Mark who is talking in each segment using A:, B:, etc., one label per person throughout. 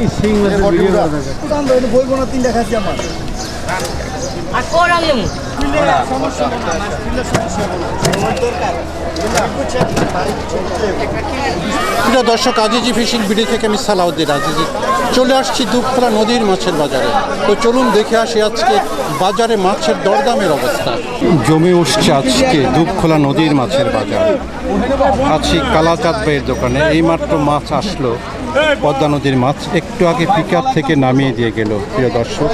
A: না আমার।
B: আর
C: প্রিয় দর্শক আজিজি ফিশিং বিডি থেকে আমি সালাউদ্দিন আজিজি। চলে আসছি দুপখোলা নদীর মাছের বাজারে। তো চলুন দেখে আসি আজকে বাজারে মাছের দরদামের অবস্থা। জমে উঠছে আজকে দুপখোলা নদীর মাছের বাজার। আছি কালাচাঁদ ভাইয়ের দোকানে। এইমাত্র মাছ আসলো। পদ্মা নদীর মাছ একটু আগে পিক থেকে নামিয়ে দিয়ে গেল, প্রিয় দর্শক।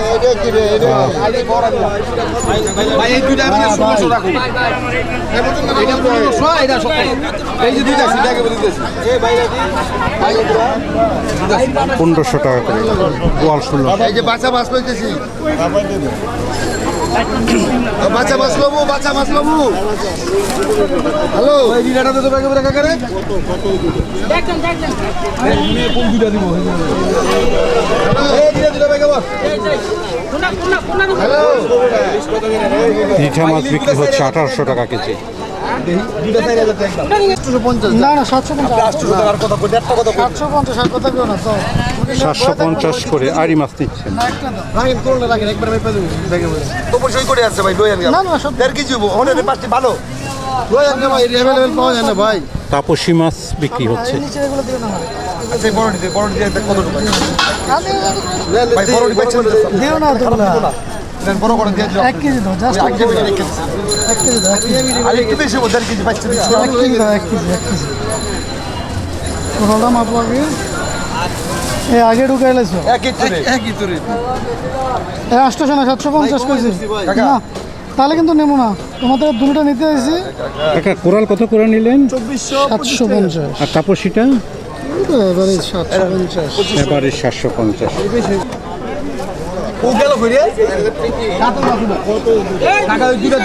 C: পনেরোশো টাকা করে। গোয়াল ষোলো
A: লইতেছি। বাচ্চা মাছ লবো বাচ্চা মাছ লবো হ্যালো। এই দিনাটা তো দেখা করে
B: দেখেন দেখেন
A: কোন দুইটা দিব এই বস
B: কোনা
A: হ্যালো।
C: মাছ বিক্রি হচ্ছে আঠারোশো টাকা কেজি।
D: না না সাতশো পঞ্চাশ।
A: কথা কথা
D: কেউ না তো
C: সাতশো পঞ্চাশ করে আড়ি মাছ নিচ্ছেন
A: রাখেন করলে রাখেন একবার মেপে দেবো বেগে বলে তো সই করে আছে ভাই লই আনগে।
D: না, না,
A: দেড় কেজি হব। ভালো। ভাই অ্যাভেলেবেল পাওয়া যায় না ভাই।
C: তাপসী মাছ বিক্রি হচ্ছে।
A: আচ্ছা বড় করে দিয়ে দিও
D: কেজি দাও। জাস্ট কেজি কেজি দাও কেজি।
A: আর একটু বেশি কেজি পাচ্ছেন
D: এক কেজি দাও এক কেজি এক কেজি। কোনটা মাপ আগে এ আগে ঢুকে
A: একটু একই
D: এ আটশোশো না সাতশো পঞ্চাশ কেজি না তাহলে কিন্তু নেব না। তোমাদের দুটো নিতে হয়েছে
C: একটা কোরাল কত করে নিলেন?
D: সাতশো পঞ্চাশ।
C: আর তাপসীটা?
D: এবারে সাতশো পঞ্চাশ।
C: এবারে সাতশো পঞ্চাশ।
A: ও গেল শুনো টাকা ওই দুইটা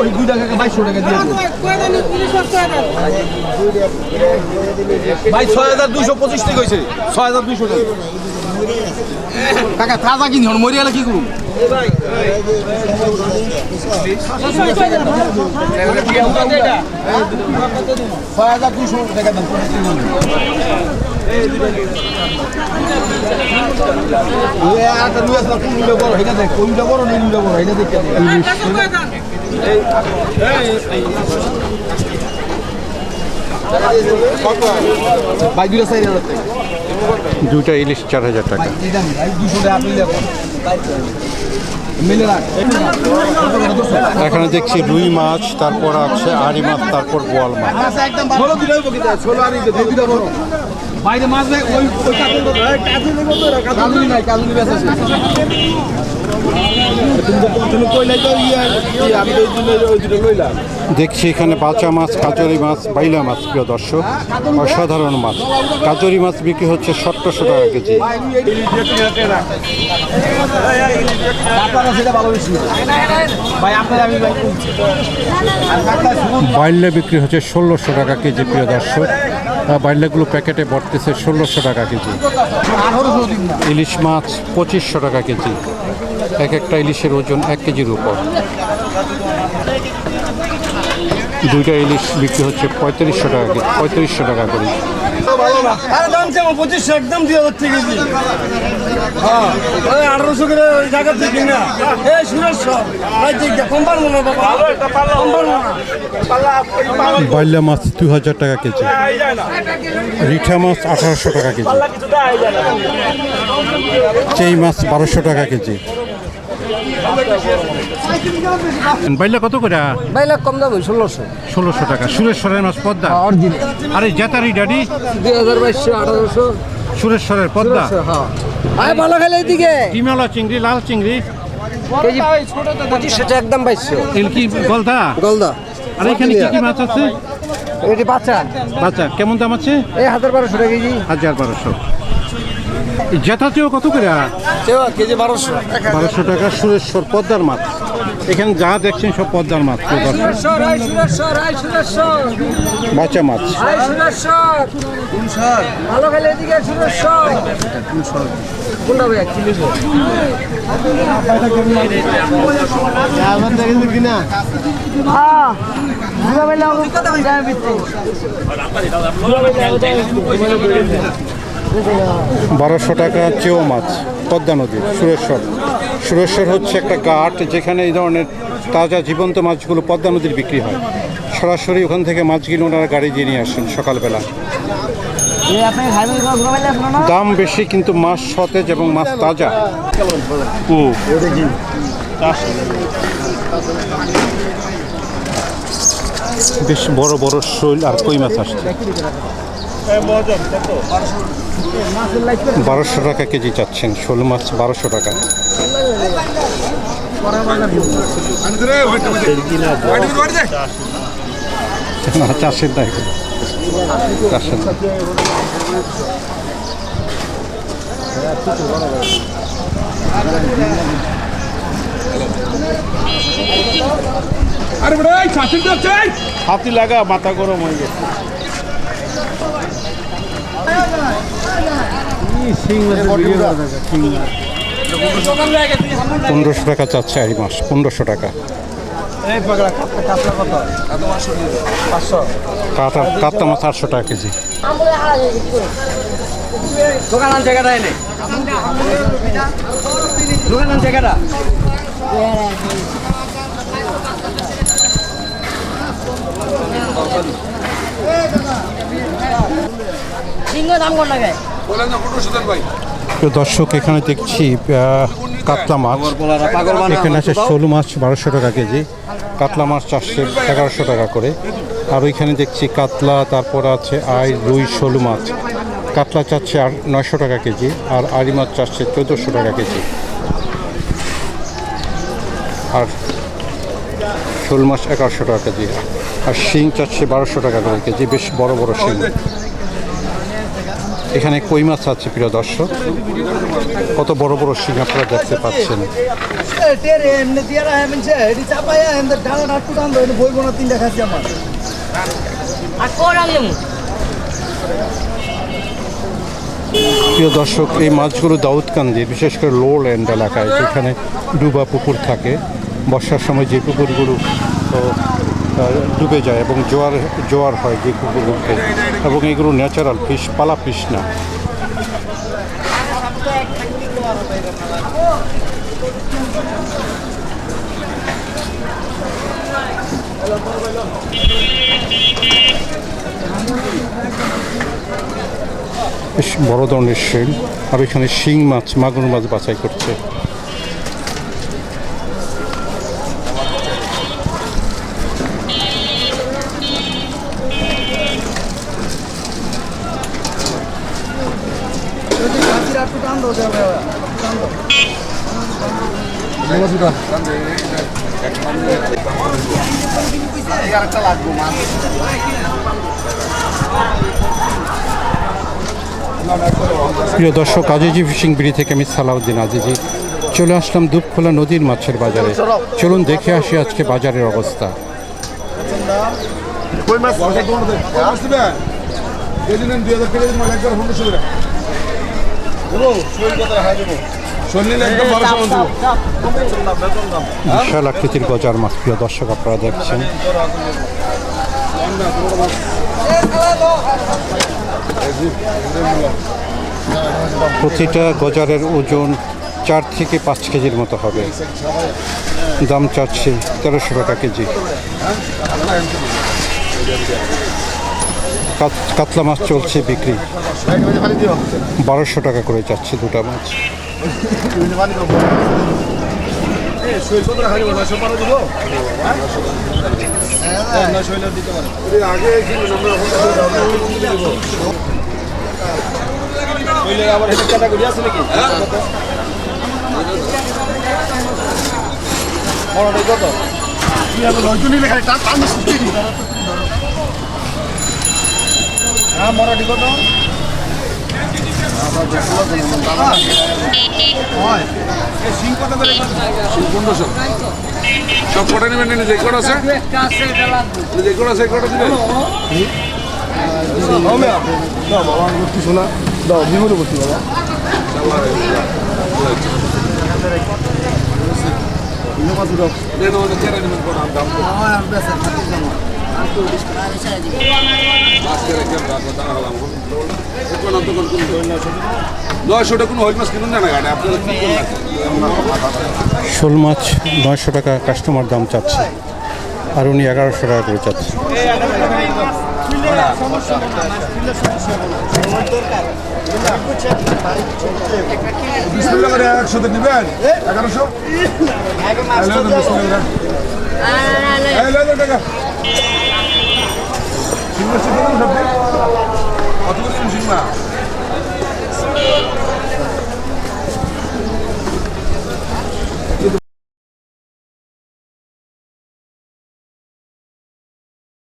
A: ওই দুই টাকা বাইশশো টাকা দিয়ে ভাই ছয় হাজার দুইশো পঁচিশ টাকা হয়েছে ছয় হাজার দুইশো টাকা। টাকা তাজা কিনি হন মরি গেলে কি। করুন ছয় হাজার দুইশো টাকা দাম। ওই একটা লুই আসলা কোন লুইটা বড় এটা দেখ কোনটা বড় নেই লুইটা বড় এটা দেখতে দে ভাই দুইটা চার হাজার টাকা
C: দুইটা ইলিশ চার হাজার টাকা। এখানে দেখছি রুই মাছ, তারপর আছে আড়ি মাছ, তারপর বোয়াল মাছ।
A: বাইরে মাছ ভাই ওই ওই কাজুলি কাজুলি নাই কাজুলি
C: দেখছি এখানে বাচা মাছ কাজরি মাছ বাইলা মাছ প্রিয় দর্শক। অসাধারণ মাছ। কাজরি মাছ বিক্রি হচ্ছে সত্তরশো টাকা কেজি। বাইল্লা বিক্রি হচ্ছে ষোলোশো টাকা কেজি প্রিয় দর্শক। আহ, বাইল্লাগুলো প্যাকেটে বর্তেছে ষোলোশো টাকা কেজি। ইলিশ মাছ পঁচিশশো টাকা কেজি। এক একটা ইলিশের ওজন এক কেজির উপর। দুইটা ইলিশ বিক্রি হচ্ছে পঁয়ত্রিশশো টাকা কেজি পঁয়ত্রিশশো টাকা করে।
A: আরে দাম কেমন? পঁচিশশো একদম দুই হাজার থেকে কেজি। হ্যাঁ আঠারোশো করে জায়গা থেকে না এই
C: বাইল্লা মাছ দুই হাজার টাকা কেজি। রিঠা মাছ আঠারোশো টাকা কেজি। চেই মাছ বারোশো টাকা কেজি। বাইল্লা কত করে?
D: বাইলা কম দাম ষোলোশো।
C: ষোলোশো টাকা। সুরেশ্বরের মাছ পদ্মা?
D: অরিজিনাল
C: আরে জেতারি ডাডি?
D: দুই হাজার বাইশশো আঠারোশো।
C: সুরেশ্বরের পদ্মা?
D: হ্যাঁ। আয় ভালো খেলে এইদিকে
C: ডিমালা চিংড়ি লাল চিংড়ি?
D: কেজি পঁচিশশো একদম বাইশশো।
C: এল কি গলদা?
D: গলদা।
C: আর এখানে কি কি মাছ আছে?
D: এটি বাচ্চা।
C: আচ্ছা কেমন দাম আছে?
D: এই হাজার বারোশো টাকা কেজি।
C: হাজার বারোশো। জেঠাতেও কত করে?
D: কেজি বারোশো।
C: বারোশো টাকা সুরেশ্বর পদ্মার মাছ। এখানে যা দেখছেন সব পদ্মার মাছ বাচ্চা মাছ।
D: আয়
C: বারোশো টাকা চেও মাছ, পদ্মা নদীর সুরেশ্বর। সুরেশ্বর হচ্ছে একটা ঘাট যেখানে এই ধরনের তাজা জীবন্ত মাছগুলো পদ্মা নদীর বিক্রি হয়। সরাসরি ওখান থেকে মাছ কিনে ওনারা গাড়ি দিয়ে নিয়ে আসেন সকালবেলা। দাম বেশি কিন্তু মাছ সতেজ এবং মাছ তাজা। বেশ বড় বড় শৈল আর কই মাছ আসছে? বারোশো টাকা কেজি চাচ্ছেন শোল মাছ বারোশো টাকা। না চাষের না চাষের
E: হাতি লাগা মাথা গরম হয়ে গেছে।
C: পনেরোশো টাকা চাচ্ছে এই মাস পনেরোশো টাকা। কাতলা মাছ আটশো টাকা কেজি।
A: দোকান আনছে এনে। দোকান আনছে কেটা
B: সিংহ দাম কোন লাগে
C: প্রিয় দর্শক, এখানে দেখছি কাতলা মাছ। এখানে আছে শোল মাছ, বারোশো টাকা কেজি। কাতলা মাছ চারশো, এগারোশো টাকা করে। আর ওইখানে দেখছি কাতলা, তারপর আছে আই, রুই শোল মাছ। কাতলা চাচ্ছে আর নয়শো টাকা কেজি, আর আড়ি মাছ চাচ্ছে চোদ্দোশো টাকা কেজি। আর শোল মাছ এগারোশো টাকা কেজি, আর শিং চাচ্ছে বারোশো টাকা করে কেজি, বেশ বড় বড় শিং। এখানে কই মাছ আছে প্রিয় দর্শক? কত বড় বড় শিং আপনারা দেখতে পাচ্ছেন।
B: গেলাম
C: প্রিয় দর্শক এই মাছগুলো দাউদকান্দি বিশেষ করে লো ল্যান্ড এলাকায় যেখানে ডুবা পুকুর থাকে। বর্ষার সময় যে পুকুরগুলো তো, ডুবে যায় এবং জোয়ার জোয়ার হয় যে পুকুরগুলোতে এবং এগুলো ন্যাচারাল ফিশ পালা ফিশ না। বেশ বড় ধরনের শেল আর ওইখানে শিং মাছ, মাগুর মাছ বাছাই করছে। প্রিয় দর্শক আজিজি ফিশিং বিড়ি থেকে আমি সালাউদ্দিন আজিজি। চলে আসলাম দুপখোলা নদীর মাছের বাজারে। চলুন দেখে আসি আজকে বাজারের অবস্থা।
E: দুই হাজার টাকা
C: বিশাল আকৃতির গজার মাছ প্রিয় দর্শক আপনারা দেখছেন। প্রতিটা গজারের ওজন চার থেকে পাঁচ কেজির মতো হবে। দাম চাচ্ছে তেরোশো টাকা কেজি। কাতলা মাছ চলছে বিক্রি। বারোশো টাকা করে যাচ্ছে দুটা মাছ।
E: আবার ক্যাটাগরি আছে নাকি বড়টাই কত হ্যাঁ মরাটি কত? সিং কত করে পনেরোশো। সব কটা নেবেন যে কটা আছে? যে কটা আছে কটা দিবেন? দাও বাবা করছি শোনা। দাও বিমলে করছি বাবা। দাম নয়শোটা কোনো হইল মাছ কিনুন না না গাড়ি আপনারা
C: শোল মাছ নয়শো টাকা কাস্টমার দাম চাচ্ছে। আর উনি এগারোশো টাকা করে চাচ্ছে।
E: একশোতে দিবেন? এগারোশো? সিংহ সিদ্ধ কত করে সিংহ